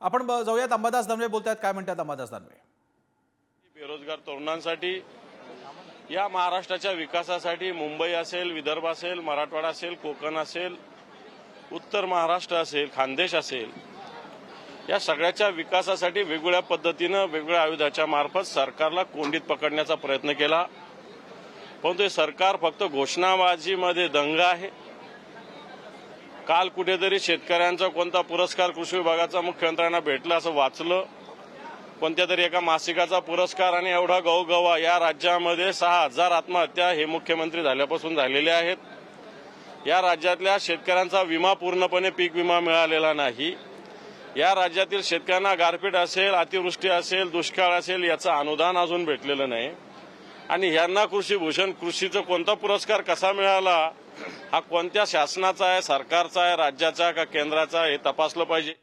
आपण जाऊयात. अंबादास दानवे बोलतात काय म्हणतात अंबादास दानवे? बेरोजगार तरुणांसाठी या महाराष्ट्राच्या विकासासाठी मुंबई असेल विदर्भ असेल मराठवाडा असेल कोकण असेल उत्तर महाराष्ट्र असेल खानदेश असेल या सगळ्याच्या विकासासाठी वेगवेगळ्या पद्धतीनं वेगवेगळ्या आयुधाच्या मार्फत सरकारला कोंडीत पकडण्याचा प्रयत्न केला. परंतु हे सरकार फक्त घोषणाबाजीमध्ये दंग आहे. काल कुठेतरी शेतकऱ्यांचा कोणता पुरस्कार कृषी विभागाचा मुख्यमंत्र्यांना भेटला असं वाचलं. कोणत्या तरी एका मासिकाचा पुरस्कार आणि एवढा गवगवा या राज्यामध्ये सहा हजार आत्महत्या हे मुख्यमंत्री झाल्यापासून झालेल्या आहेत. या राज्यातल्या शेतकऱ्यांचा विमा पूर्णपणे पीक विमा मिळालेला नाही. या राज्यातील शेतकऱ्यांना गारपीट असेल अतिवृष्टी असेल दुष्काळ असेल याचं अनुदान अजून भेटलेलं नाही. आणि यांना कृषीभूषण कृषीचा कोणता पुरस्कार कसा मिळाला हा कोणत्या शासनाचा आहे सरकारचा आहे राज्याचा का केंद्राचा हे तपासलं पाहिजे.